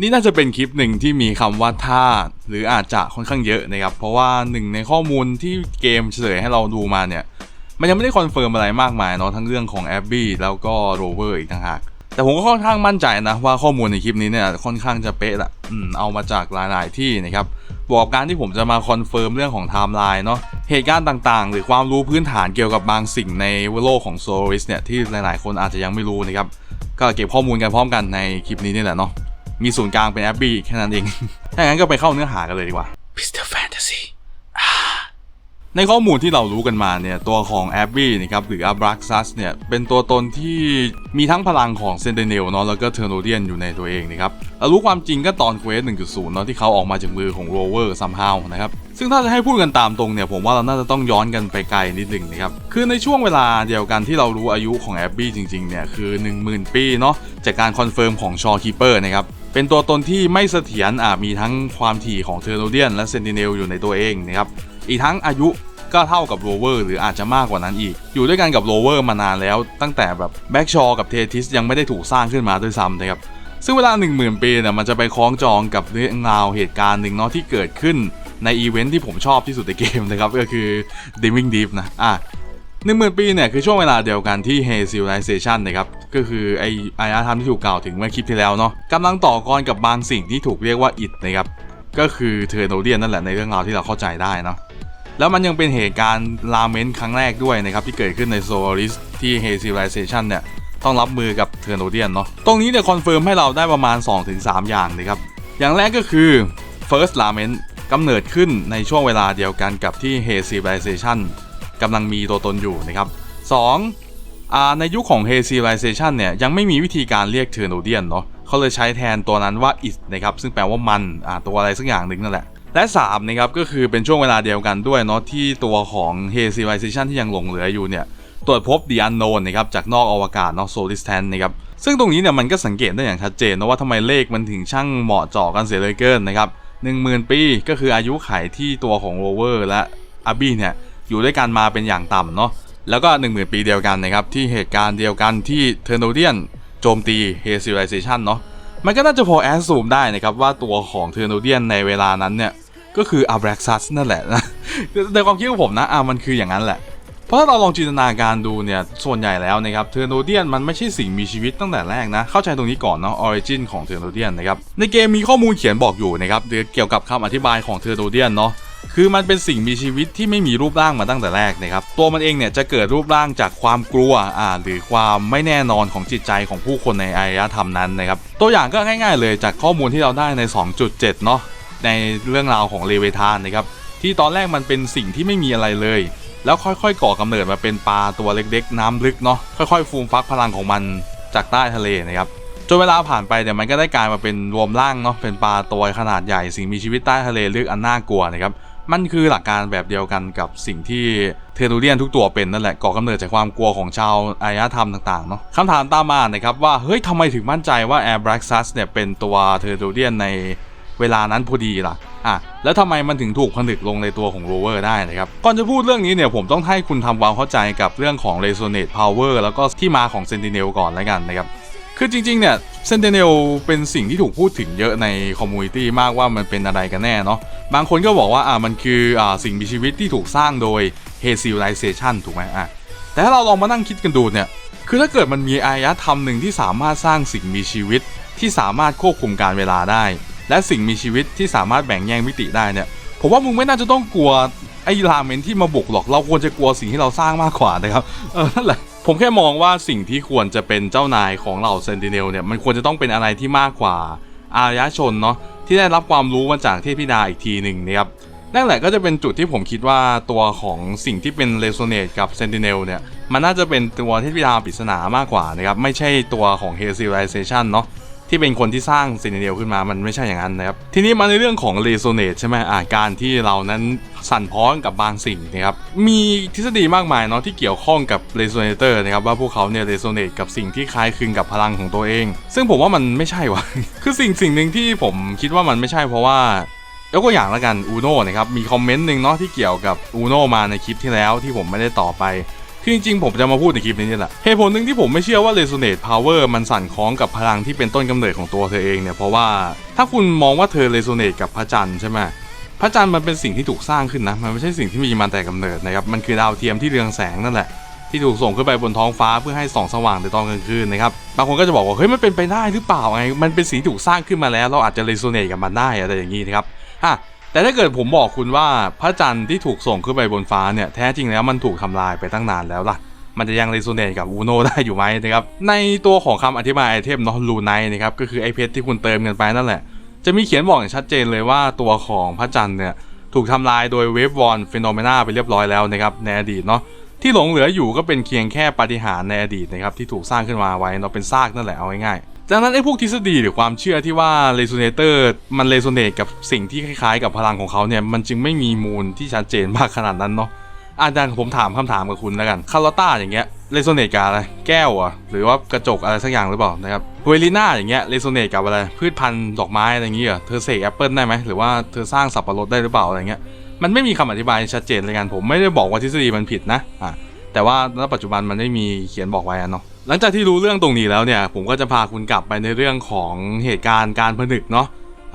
นี่น่าจะเป็นคลิปหนึ่งที่มีคำว่าถ้าหรืออาจจะค่อนข้างเยอะนะครับ เพราะว่าหนึ่งในข้อมูลที่เกมเฉลยให้เราดูมาเนี่ย มันยังไม่ได้คอนเฟิร์มอะไรมากมายเนาะทั้งเรื่องของแอบบี้แล้วก็โรเวอร์อีกต่างหาก แต่ผมก็ค่อนข้างมั่นใจนะว่าข้อมูลในคลิปนี้เนี่ยค่อนข้างจะเป๊ะละอืมเอามาจากหลายๆที่นะครับบวกกับการที่ผมจะมาคอนเฟิร์มเรื่องของไทม์ไลน์เนาะเหตุการณ์ต่างๆ หรือความรู้พื้นฐานเกี่ยวกับบางสิ่งในโลกของโซลิสเนี่ยที่หลายๆ คนอาจจะยังไม่รู้นะครับก็เก็บข้อมูลกันพร้อมกันในคลิปนี้นี่แหละเนาะ มีศูนย์กลางเป็นแอบบี้แค่นั้นเอง ถ้างั้นก็ไปเข้าเนื้อหากันเลยดีกว่า Mr. Fantasy อ่าในข้อมูลที่เรารู้กันมาเนี่ย ตัวของแอบบี้นะครับหรือ Abraxas เนี่ย เป็นตัวตนที่มีทั้งพลังของ Sentinel เนาะแล้วก็ t e r n o d i a n อยู่ในตัวเองนะครับเรารู้ความจริงก็ตอนเควส 1.0 เนาะที่เขาออกมาจากมือของ Rover somehow นะครับ ซึ่งถ้าจะให้พูดกันตามตรงเนี่ย ผมว่าเราน่าจะต้องย้อนกันไปไกลนิดหนึ่งนะครับ คือในช่วงเวลาเดียวกันที่เรารู้อายุของแอบบี้จริงๆเนี่ยคือ 10,000 ปีเนาะจากการคอนเฟิร์มของชอคีเปอร์นะครับ เป็นตัวตนที่ไม่เสถียรอาจมีทั้งความถี่ของเทอร์โนเดียนและเซนติเนลอยู่ในตัวเองนะครับอีกทั้งอายุก็เท่ากับโรเวอร์หรืออาจจะมากกว่านั้นอีก อยู่ด้วยกันกับโรเวอร์มานานแล้ว ตั้งแต่แบบแบ็กชอกับเททิสยังไม่ได้ถูกสร้างขึ้นมาด้วยซ้ำนะครับซึ่งเวลา 10,000 ปีเนี่ยมันจะไปคล้องจองกับเรื่องราวเหตุการณ์หนึ่งเนาะที่เกิดขึ้นในอีเวนท์ที่ผมชอบที่สุดในเกมนะครับ ก็คือ Dimming Deep นะอะ หนึ่งหมื่นปีเนี่ยคือช่วงเวลาเดียวกันที่ Hey Civilization นะครับก็คือไออารยธรรมที่ถูกกล่าวถึงเมื่อคลิปที่แล้วเนาะกำลังต่อกรกับบางสิ่งที่ถูกเรียกว่าอิดนะครับก็คือเทอร์โนเดียนนั่นแหละในเรื่องราวที่เราเข้าใจได้เนาะแล้วมันยังเป็นเหตุการณ์ลาเมนครั้งแรกด้วยนะครับที่เกิดขึ้นในโซลิสที่ Hey Civilization เนี่ยต้องรับมือกับเทอร์โนเดียนเนาะตรงนี้เนี่ยคอนเฟิร์มให้เราได้ประมาณ 2-3 อย่างนะครับอย่างแรกก็คือ First Lament กำเนิดขึ้นในช่วงเวลาเดียวกันกับที่ Hey Civilization กำลังมีตัวตนอยู่นะครับ 2. อ่าในยุคของ Hey Civilization เนี่ยยังไม่มีวิธีการเรียกเทอร์โนเดียนเนาะเขาเลยใช้แทนตัวนั้นว่า it นะครับซึ่งแปลว่ามันตัวอะไรสักอย่างหนึ่งนั่นแหละและ3นะครับก็คือเป็นช่วงเวลาเดียวกันด้วยเนาะที่ตัวของ Hey Civilization ที่ยังหลงเหลืออยู่เนี่ยตรวจพบ The Unknown นะครับจากนอกอวกาศเนาะ Solistan นะครับซึ่งตรงนี้เนี่ยมันก็สังเกตได้อย่างชัดเจนนะว่าทำไมเลขมันถึงช่างเหมาะเจาะกันเสียเลยเกินนะครับ10,000ปีก็คืออายุไขที่ตัวของ Rover และ a b ีเนี่ย อยู่ด้วยกันมาเป็นอย่างต่ำเนาะแล้วก็ 10,000 ปีเดียวกันนะครับ ที่เหตุการณ์เดียวกันที่เทอร์โนเดียนโจมตีเฮซิลิเซชันเนาะมันก็น่าจะพอแอสซูมได้นะครับ ว่าตัวของเทอร์โนเดียนในเวลานั้นเนี่ย ก็คืออับรักซัสนั่นแหละนะในความคิดของผมนะอะมันคืออย่างนั้นแหละ เพราะถ้าเราลองจินตนาการดูเนี่ย ส่วนใหญ่แล้วนะครับเทอร์โนเดียนมันไม่ใช่สิ่งมีชีวิตตั้งแต่แรกนะ เข้าใจตรงนี้ก่อนเนาะออริจินของเทอร์โนเดียนนะครับในเกมมีข้อมูลเขียนบอกอยู่นะครับเกี่ยวกับคำอธิบายของเทอร์โนเดียนเนาะ คือมันเป็นสิ่งมีชีวิตที่ไม่มีรูปร่างมาตั้งแต่แรกนะครับ ตัวมันเองเนี่ยจะเกิดรูปร่างจากความกลัวอ่าหรือความไม่แน่นอนของจิตใจของผู้คนในอารยธรรมนั้นนะครับ ตัวอย่างก็ง่าย ๆ เลยจากข้อมูลที่เราได้ใน 2.7 เนาะในเรื่องราวของเลเวทานนะครับ ที่ตอนแรกมันเป็นสิ่งที่ไม่มีอะไรเลย แล้วค่อยๆ ก่อกำเนิดมาเป็นปลาตัวเล็กๆ น้ำลึกเนาะค่อยๆ ฟูมฟักพลังของมันจากใต้ทะเลนะครับจนเวลาผ่านไปเนี่ยมันก็ได้กลายมาเป็นรวมร่างเนาะเป็นปลาตัวขนาดใหญ่สิ่งมีชีวิตใต้ทะเลลึกอันน่ากลัวนะครับ มันคือหลักการแบบเดียวกันกับสิ่งที่เทอร์นูเรียนทุกตัวเป็นนั่นแหละก่อกำเนิดจากความกลัวของชาวอารยธรรมต่างๆเนาะคำถามตามมานะครับว่าเฮ้ยทำไมถึงมั่นใจว่าแอร์บรักซัสเนี่ยเป็นตัวเทอร์นูเรียนในเวลานั้นพอดีล่ะอะแล้วทำไมมันถึงถูกผนึกลงในตัวของโรเวอร์ได้นะครับ ก่อนจะพูดเรื่องนี้เนี่ยผมต้องให้คุณทำความเข้าใจกับเรื่องของ Resonate Power แล้วก็ที่มาของ Sentinel ก่อนแล้วกันนะครับ คือจริงๆเนี่ย Sentinel เป็นสิ่งที่ถูกพูดถึงเยอะในคอมมูนิตี้มากว่ามันเป็นอะไรกันแน่เนาะบางคนก็บอกว่าอ่ามันคืออ่าสิ่งมีชีวิตที่ถูกสร้างโดย h e Civilization ถูกไหมอะแต่ถ้าเราลองมานั่งคิดกันดูเนี่ยคือถ้าเกิดมันมีอารยธรรมหนึ่งที่สามารถสร้างสิ่งมีชีวิตที่สามารถควบคุมการเวลาได้ และสิ่งมีชีวิตที่สามารถแบ่งแยกมิติได้เนี่ยผมว่ามึงไม่น่าจะต้องกลัวไอ้ราเมนที่มาบุกหรอกเราควรจะกลัวสิ่งที่เราสร้างมากกว่านะครับเออนั่นแหละ ผมแค่มองว่าสิ่งที่ควรจะเป็นเจ้านายของเหล่าเซนติเนลเนี่ยมันควรจะต้องเป็นอะไรที่มากกว่าอารยชนเนาะที่ได้รับความรู้มาจากเทพธิดาอีกทีหนึ่งนะครับนั่นแหละก็จะเป็นจุดที่ผมคิดว่าตัวของสิ่งที่เป็นเรโซเนตกับเซนติเนลเนี่ยมันน่าจะเป็นตัวเทพธิดาปริศนามากกว่านะครับไม่ใช่ตัวของเฮซิลิเซชันเนาะ ที่เป็นคนที่สร้างเซนติเนลขึ้นมามันไม่ใช่อย่างนั้นนะครับ ทีนี้มาในเรื่องของ resonate ใช่ไหมอ่าการที่เรานั้นสั่นพ้องกับบางสิ่งนะครับ มีทฤษฎีมากมายเนาะที่เกี่ยวข้องกับ resonator นะครับว่าพวกเขาเนี่ย resonate กับสิ่งที่คล้ายคลึงกับพลังของตัวเอง ซึ่งผมว่ามันไม่ใช่วะคือสิ่งสิ่งหนึ่งที่ผมคิดว่ามันไม่ใช่เพราะว่ายกตัวอย่างแล้วกันอูโน่นะครับมีคอมเมนต์หนึ่งเนาะที่เกี่ยวกับอูโน่มาในคลิปที่แล้วที่ผมไม่ได้ต่อไป คือจริงๆผมจะมาพูดในคลิปนี้นี่แหละเหตุผลหนึ่งที่ผมไม่เชื่อว่า Resonate Power มันสั่นคล้องกับพลังที่เป็นต้นกำเนิดของตัวเธอเองเนี่ยเพราะว่าถ้าคุณมองว่าเธอ Resonate กับพระจันทร์ใช่ไหมพระจันทร์มันเป็นสิ่งที่ถูกสร้างขึ้นนะมันไม่ใช่สิ่งที่มีมาแต่กำเนิดนะครับมันคือดาวเทียมที่เรืองแสงนั่นแหละที่ถูกส่งขึ้นไปบนท้องฟ้าเพื่อให้ส่องสว่างในตอนกลางคืนนะครับบางคนก็จะบอกว่าเฮ้ยมันเป็นไปได้หรือเปล่าไงมันเป็นสิ่งที่ถูกสร้างขึ้นมาแล้ว เราอาจจะ Resonate กับมันได้อะไรอย่างนี้นะครับอะ แต่ถ้าเกิดผมบอกคุณว่าพระจันทร์ที่ถูกส่งขึ้นไปบนฟ้าเนี่ยแท้จริงแล้วมันถูกทำลายไปตั้งนานแล้วล่ะ มันจะยังร s โ n เน e กับอูโนได้อยู่ไหมนะครับในตัวของคำอธิบายไอเทมเนาะลูไนนะครับก็คือไอเพชรที่คุณเติมกันไปนั่นแหละ จะมีเขียนบอกอย่างชัดเจนเลยว่าตัวของพระจันทร์เนี่ยถูกทำลายโดยเวฟวอนฟิโนเมนาไปเรียบร้อยแล้วนะครับในอดีตเนาะที่หลงเหลืออยู่ก็เป็นเพียงแค่ปาฏิหาริย์ในอดีตนะครับที่ถูกสร้างขึ้นมาไว้เนาะเป็นซากนั่นแหละเอาง่ายๆ ดังนั้นไอ้พวกทฤษฎีหรือความเชื่อที่ว่าเร s โ n เ t อร์มันเร s โ n เน e กับสิ่งที่คล้ายๆ กับพลังของเขาเนี่ยมันจึงไม่มีมูลที่ชัดเจนมากขนาดนั้นเนาะอาจารย์ผมถามคำถามกับคุณแล้วกันคาร์ลต้าอย่างเงี้ยเรโซเนตกับอะไรแก้วอะหรือว่ากระจกอะไรสักอย่างหรือเปล่านะครับเวลิน่าอย่างเงี้ยเรโซเนตกับอะไรพืชพันธุ์ดอกไม้อะไรอย่างเงี้ยเธอเสกแอปเปิลได้ไหมหรือว่าเธอสร้างสับปะรดได้หรือเปล่าอะไรเงี้ยมันไม่มีคำอธิบายชัดเจนเลยกันผมไม่ได้บอกว่าทฤษฎีมันผิดนะอะ แต่ว่าณปัจจุบันมันไม่มีเขียนบอกไว้อะเนาะหลังจากที่รู้เรื่องตรงนี้แล้วเนี่ย ผมก็จะพาคุณกลับไปในเรื่องของเหตุการณ์การผนึกเนาะ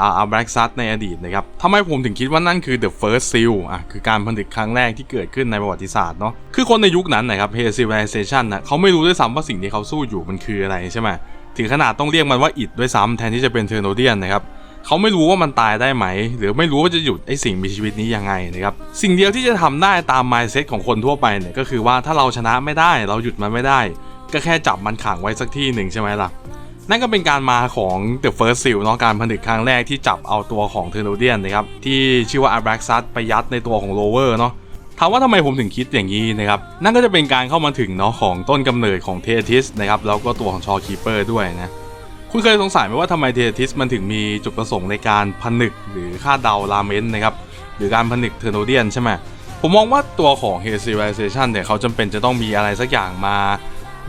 อ่าอาแบล็กซัตในอดีตนะครับทำไมผมถึงคิดว่านั่นคือ the first seal อะคือการผนึกครั้งแรกที่เกิดขึ้นในประวัติศาสตร์เนาะคือคนในยุคนั้นนะครับ Hail Civilization นะเขาไม่รู้ด้วยซ้ำว่าสิ่งที่เขาสู้อยู่มันคืออะไรใช่ไหมถึงขนาดต้องเรียกมันว่าอิดด้วยซ้ำแทนที่จะเป็นเทอร์โนเดียนนะครับ เขาไม่รู้ว่ามันตายได้ไหม หรือไม่รู้ว่าจะหยุดไอสิ่งมีชีวิตนี้ยังไงนะครับสิ่งเดียวที่จะทำได้ตาม mindset ของคนทั่วไปเนี่ยก็คือว่าถ้าเราชนะไม่ได้เราหยุดมันไม่ได้ ก็แค่จับมันขังไว้สักที่หนึ่งใช่ไหมล่ะนั่นก็เป็นการมาของ The First Seal เนาะการผนึกครั้งแรกที่จับเอาตัวของเทอร์โนเดียนนะครับที่ชื่อว่า a b r a x a s ไปยัดในตัวของ Lower เนาะถามว่าทำไมผมถึงคิดอย่างนี้นะครับนั่นก็จะเป็นการเข้ามาถึงเนาะของต้นกำเนิดของเทอติสนะครับแล้วก็ตัวของชอคีเปอร์ด้วยนะ คุณเคยสงสัยไหมว่าทำไมเทติสมันถึงมีจุดประสงค์ในการผนึกหรือคาดเดาราเมนนะครับหรือการผนึกเทอร์โนเดียนใช่ไหมผมมองว่าตัวของ h e l Civilization เนี่ยเขาจำเป็นจะต้องมีอะไรสักอย่างมา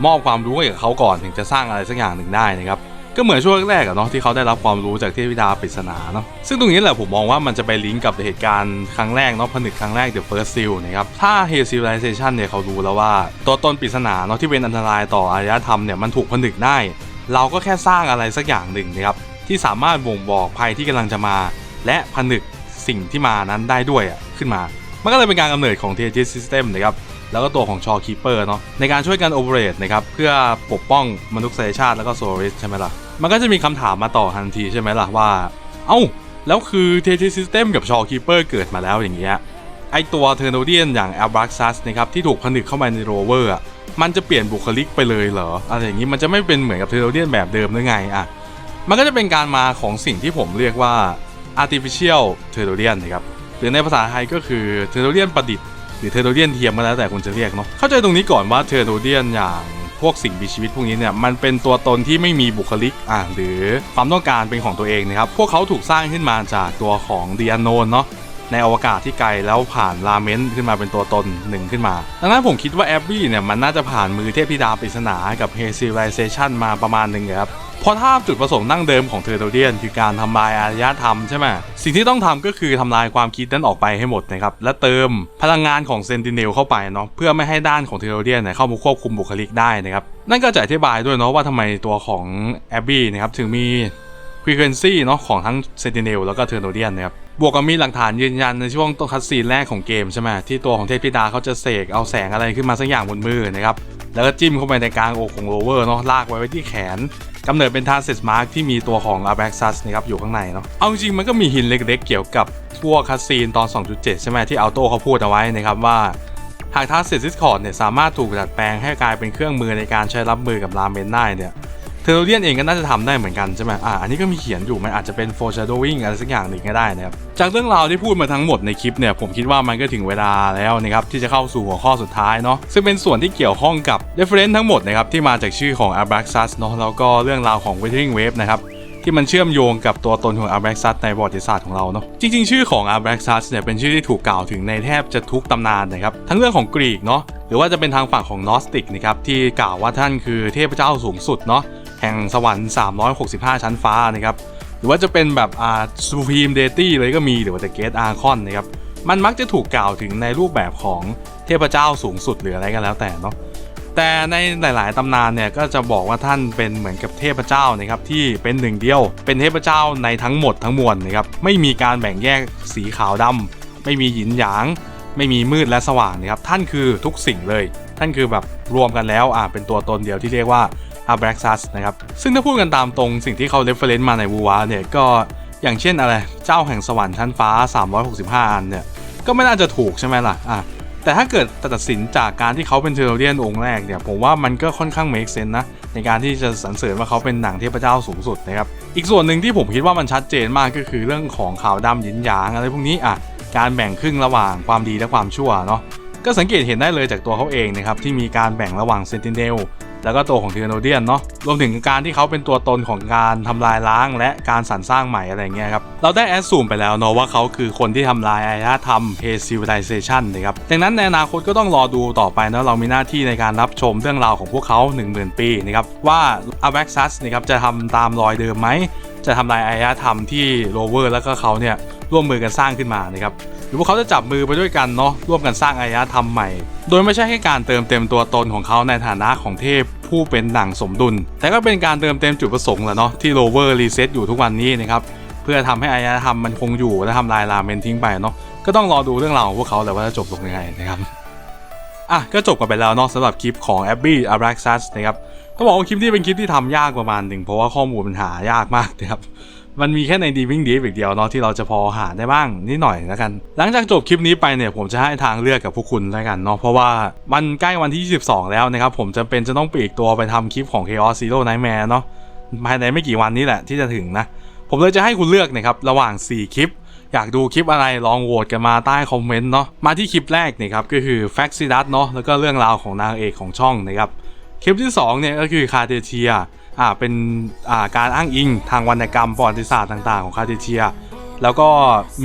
มอบความรู้ให้กับเขาก่อนถึงจะสร้างอะไรสักอย่างหนึ่งได้นะครับก็เหมือนช่วงแรกๆอะเนาะที่เขาได้รับความรู้จากเทพธิดาปริศนาเนาะซึ่งตรงนี้แหละผมมองว่ามันจะไปลิงก์กับเหตุการณ์ครั้งแรกเนาะผนึกครั้งแรก The First Seal นะครับถ้า h e l Civilization เนี่ยเขารู้แล้วว่า ตัวตนปริศนาเนาะที่เป็นอันตรายต่ออารยธรรมเนี่ยมันถูกผนึกได้ เราก็แค่สร้างอะไรสักอย่างหนึ่งนะครับที่สามารถบ่งบอกภัยที่กำลังจะมา และผนึกสิ่งที่มานั้นได้ด้วยอะขึ้นมา มันก็เลยเป็นการกำเนิดของ t g System นะครับแล้วก็ตัวของชอคีเปอร์เนาะในการช่วยกันโอเปเรตนะครับเพื่อปกป้องมนุษยชาติแล้วก็โซลิสใช่ไหมล่ะ มันก็จะมีคำถามมาต่อทันทีใช่ไหมล่ะว่า เอ้า แล้วคือ t g System กับชอคีเปอร์เกิดมาแล้วอย่างเงี้ยไอตัวเทอร์โนเดียนอย่าง a l b r a x a s นะครับที่ถูกผนึกเข้ามาในโรเวอร์อะ มันจะเปลี่ยนบุคลิกไปเลยเหรออะไรอย่างงี้มันจะไม่เป็นเหมือนกับเทอร์โนเดียนแบบเดิมหรือไงอะมันก็จะเป็นการมาของสิ่งที่ผมเรียกว่า artificial t e r r o r i a n นะครับหรือในภาษาไทยก็คือ t e r r o r i a n ประดิษฐ์หรือเทอร์โดเดียนเทียมก็แล้วแต่คุณจะเรียกเนาะเข้าใจตรงนี้ก่อนว่าเทอร์โดเดียนอย่างพวกสิ่งมีชีวิตพวกนี้เนี่ยมันเป็นตัวตนที่ไม่มีบุคลิกอ่าหรือความต้องการเป็นของตัวเองนะครับพวกเขาถูกสร้างขึ้นมาจากตัวของเดียโนนเนาะ ในอวกาศที่ไกลแล้วผ่านลาเมนต์ขึ้นมาเป็นตัวตนหนึ่งขึ้นมา ดังนั้นผมคิดว่าแอบบี้เนี่ยมันน่าจะผ่านมือเทพธิดาปริศนากับเฮซิลิเซชันมาประมาณหนึ่งครับเพราะถ้าจุดประสงค์นั่งเดิมของเทอร์โดเดียนคือการทำลายอารยธรรมใช่ไหมสิ่งที่ต้องทำก็คือทำลายความคิดนั้นออกไปให้หมดนะครับและเติมพลังงานของเซนติเนลเข้าไปเนาะเพื่อไม่ให้ด้านของเทอร์โดเดียนเนี่ยเข้ามาควบคุมบุคลิกได้นะครับนั่นก็จะอธิบายด้วยเนาะว่าทำไมตัวของแอบบี้นะครับถึงมี frequency เนาะของทั้ง Sentinel แล้วก็ t e r n o d i a n นะครับ บวกกับมีหลักฐานยืนยันในช่วงต้นคัดซีนแรกของเกมใช่ไหมที่ตัวของเทพธิดาเขาจะเสกเอาแสงอะไรขึ้นมาสักอย่างบนมือนะครับแล้วก็จิ้มเข้าไปในกลางอกของโรเวอร์เนาะลากไว้ไว้ที่แขนกำเนิดเป็นทาร์เซสมาร์กที่มีตัวของ a b r a x a s นะครับอยู่ข้างในเนาะเอาจริงมันก็มีหินเล็กๆ เกี่ยวกับพวกคัดซีนตอน 2.7 ใช่ไหมที่อัลโต้เขาพูดเอาไว้นะครับว่าหากทาร์เซสซิสคอร์ดเนี่ยสามารถถูกดัดแปลงให้กลายเป็นเครื่องมือในการใช้รับมือกับราเมนได้เนี่ย เทอร์เดียนเองก็น่าจะทำได้เหมือนกันใช่ไหมอ่าอันนี้ก็มีเขียนอยู่มันอาจจะเป็น foreshadowing อะไรสักอย่างหนึ่งก็ได้นะครับ จากเรื่องราวที่พูดมาทั้งหมดในคลิปเนี่ยผมคิดว่ามันก็ถึงเวลาแล้วนะครับที่จะเข้าสู่หัวข้อสุดท้ายเนาะซึ่งเป็นส่วนที่เกี่ยวข้องกับ reference ทั้งหมดนะครับที่มาจากชื่อของ Abraxas เนาะแล้วก็เรื่องราวของ Withering Wave นะครับที่มันเชื่อมโยงกับตัวตนของ Abraxas ในประวัติศาสตร์ของเราเนาะจริงๆ ชื่อของ Abraxas เนี่ยเป็นชื่อที่ถูกกล่าวถึงในแทบจะทุกตำนานนะครับ ทั้งเรื่องของกรีกเนาะหรือว่าจะเป็นทางฝั่งของนอสติกนะครับที่กล่าวว่าท่านคือเทพเจ้าสูงสุดเนาะ แห่งสวรรค์ 365 ชั้นฟ้านะครับ หรือว่าจะเป็นแบบอ่า supreme deity เลยก็มีหรือว่า the great archon นะครับ มันมักจะถูกกล่าวถึงในรูปแบบของเทพเจ้าสูงสุดหรืออะไรก็แล้วแต่เนาะ แต่ในหลาย ๆ ตำนานเนี่ยก็จะบอกว่าท่านเป็นเหมือนกับเทพเจ้านะครับที่เป็นหนึ่งเดียว เป็นเทพเจ้าในทั้งหมดทั้งมวลนะครับ ไม่มีการแบ่งแยกสีขาวดำไม่มีหยินหยาง ไม่มีมืดและสว่างนะครับ ท่านคือทุกสิ่งเลย ท่านคือแบบรวมกันแล้วอ่าเป็นตัวตนเดียวที่เรียกว่า a b r a x a s นะครับ ซึ่งถ้าพูดกันตามตรงสิ่งที่เขา reference มาในวูวาเนี่ยก็อย่างเช่นอะไร เจ้าแห่งสวรรค์ชั้นฟ้า 365 อันเนี่ย ก็ไม่น่าจะถูกใช่ไหมล่ะอะแต่ถ้าเกิดตัดสินจากการที่เขาเป็นเทอร์เรียนองค์แรกเนี่ยผมว่ามันก็ค่อนข้าง make sense นะในการที่จะสรรเสริญว่าเขาเป็นหนังเทพเจ้าสูงสุดนะครับอีกส่วนหนึ่งที่ผมคิดว่ามันชัดเจนมากก็คือเรื่องของขาวดำหยินยางอะไรพวกนี้อะการแบ่งครึ่งระหว่างความดีและความชั่วเนาะก็สังเกตเห็นได้เลยจากตัวเขาเองนะครับที่มีการแบ่งระหว่างเซนติเนล แล้วก็ตัวของเทอร์โนเดียนเนาะรวมถึงการที่เขาเป็นตัวตนของการทำลายล้างและการสรรสร้างใหม่อะไรเงี้ยครับเราได้แอดซูมไปแล้วเนาะว่าเขาคือคนที่ทำลายอารยธรรมเพซิวิลิเซชันนะครับดังนั้นในอนาคตก็ต้องรอดูต่อไปนะเรามีหน้าที่ในการรับชมเรื่องราวของพวกเขา 10,000 ปีนะครับว่าอาแบ็กซัสนะครับจะทำตามรอยเดิมไหมจะทำลายอารยธรรมที่โรเวอร์แล้วก็เขาเนี่ย ร่วมมือกันสร้างขึ้นมานะครับหรือว่าเขาจะจับมือไปด้วยกันเนาะร่วมกันสร้างอารยธรรมใหม่ โดยไม่ใช่แค่การเติมเต็มตัวตนของเขาในฐานะของเทพผู้เป็นหนังสมดุล แต่ก็เป็นการเติมเต็มจุดประสงค์แหละเนาะที่โรเวอร์รีเซ็ตอยู่ทุกวันนี้นะครับเพื่อทำให้อารยธรรมมันคงอยู่และทำลายราเมนทิ้งไปเนาะก็ต้องรอดูเรื่องราวของพวกเขาแหละว่าจะจบลงยังไงนะครับอะก็จบกันไปแล้วเนาะสำหรับคลิปของ Abby a b r a x a s นะครับต้องบอกว่าคลิปนี้เป็นคลิปที่ทำยากประมาณหนึ่งเพราะว่าข้อมูลมันหายากมากนะครับ มันมีแค่ใน d ีวิ่งดีอีกเดียวเนาะที่เราจะพอหาได้บ้างนิดหน่อยแล้วกัน หลังจากจบคลิปนี้ไปเนี่ยผมจะให้ทางเลือกกับพวกคุณแล้วกันเนาะเพราะว่ามันใกล้วันที่ 22 แล้วนะครับผมจะเป็นจะต้องปลีกตัวไปทำคลิปของ Chaos Zero Nightmare เนาะภายในไม่กี่วันนี้แหละที่จะถึงนะผมเลยจะให้คุณเลือกนะครับระหว่าง 4 คลิป อยากดูคลิปอะไรลองโหวตกันมาใต้คอมเมนต์เนาะมาที่คลิปแรกนี่ครับก็คือ f a x i d u s เนาะแล้วก็เรื่องราวของนางเอกของช่องนะครับคลิปที่2เนี่ยก็คือคาเ e เทีย อ่าเป็นอ่าการอ้างอิงทางวรรณกรรมประวัติศาสตร์ต่างๆ ของคาเ e เทีย แล้วก็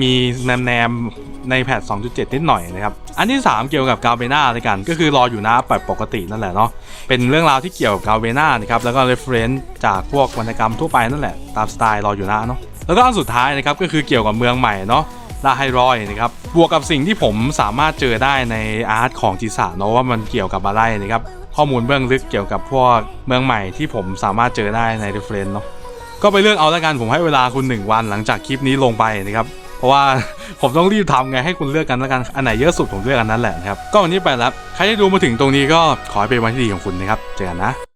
มีแนมแนมๆในแพท2.7 นิดหน่อยนะครับ อันที่ 3 เกี่ยวกับกาเบนาเลยกัน ก็คือรออยู่นะแบบปกตินั่นแหละเนาะ เป็นเรื่องราวที่เกี่ยวกับกาเบนานะครับ แล้วก็ reference จากพวกวรรณกรรมทั่วไปนั่นแหละ ตามสไตล์รออยู่นะเนาะ แล้วก็อันสุดท้ายนะครับ ก็คือเกี่ยวกับเมืองใหม่เนาะลาไฮรอยนะครับ บวกกับสิ่งที่ผมสามารถเจอได้ในอาร์ตของจิสาเนาะว่ามันเกี่ยวกับอะไรนะครับ ข้อมูลเบื้องลึกเกี่ยวกับพวกเมืองใหม่ที่ผมสามารถเจอได้ใน r e f e r e n c เนาะก็ไปเลือกเอาแล้วกันผมให้เวลาคุณ 1 วันหลังจากคลิปนี้ลงไปนะครับเพราะว่าผมต้องรีบทำไงให้คุณเลือกกันแล้วกันอันไหนเยอะสุดผมเลือกอันนั้นแหละนะครับก็วันนี้ไปแล้วใครที่ดูมาถึงตรงนี้ก็ขอให้เป็นวันที่ดีของคุณนะครับเจอกันนะ